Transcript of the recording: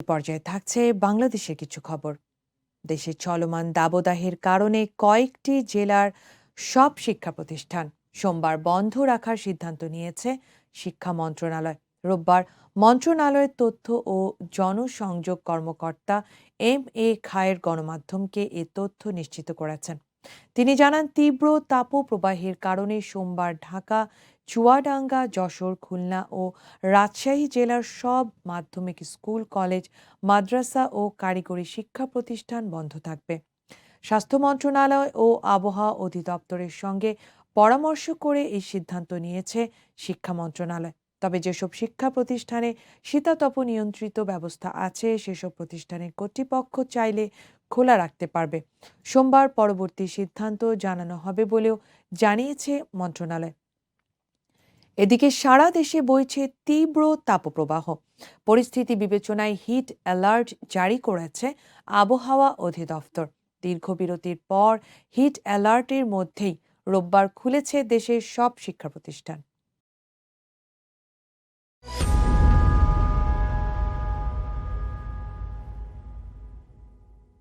পর্যায়ে থাকছে বাংলাদেশের কিছু খবর। দেশে চলমান দাবদাহের কারণে কয়েকটি জেলার সব শিক্ষা প্রতিষ্ঠান সোমবার বন্ধ রাখার সিদ্ধান্ত নিয়েছে শিক্ষা মন্ত্রণালয়। রোববার মন্ত্রণালয়ের তথ্য ও জনসংযোগ কর্মকর্তা এম এ খায়ের গণমাধ্যমকে এ তথ্য নিশ্চিত করেছেন। তিনি জানান, তীব্র তাপপ্রবাহের কারণে সোমবার ঢাকা, চুয়াডাঙ্গা, যশোর, খুলনা ও রাজশাহী জেলার সব মাধ্যমিক স্কুল, কলেজ, মাদ্রাসা ও কারিগরি শিক্ষা প্রতিষ্ঠান বন্ধ থাকবে। স্বাস্থ্য মন্ত্রণালয় ও আবহাওয়া অধিদপ্তরের সঙ্গে পরামর্শ করে এই সিদ্ধান্ত নিয়েছে শিক্ষা মন্ত্রণালয়। তবে যেসব শিক্ষা প্রতিষ্ঠানে শীতাতপ নিয়ন্ত্রিত ব্যবস্থা আছে, সেসব প্রতিষ্ঠানের কর্তৃপক্ষ চাইলে খোলা রাখতে পারবে। সোমবার পরবর্তী সিদ্ধান্ত জানানো হবে বলেও জানিয়েছে মন্ত্রণালয়। এদিকে সারা দেশে বইছে তীব্র তাপপ্রবাহ। পরিস্থিতি বিবেচনায় হিট অ্যালার্ট জারি করেছে আবহাওয়া অধিদপ্তর। দীর্ঘ বিরতির পর হিট অ্যালার্টের মধ্যেই রোববার খুলেছে দেশের সব শিক্ষা প্রতিষ্ঠান।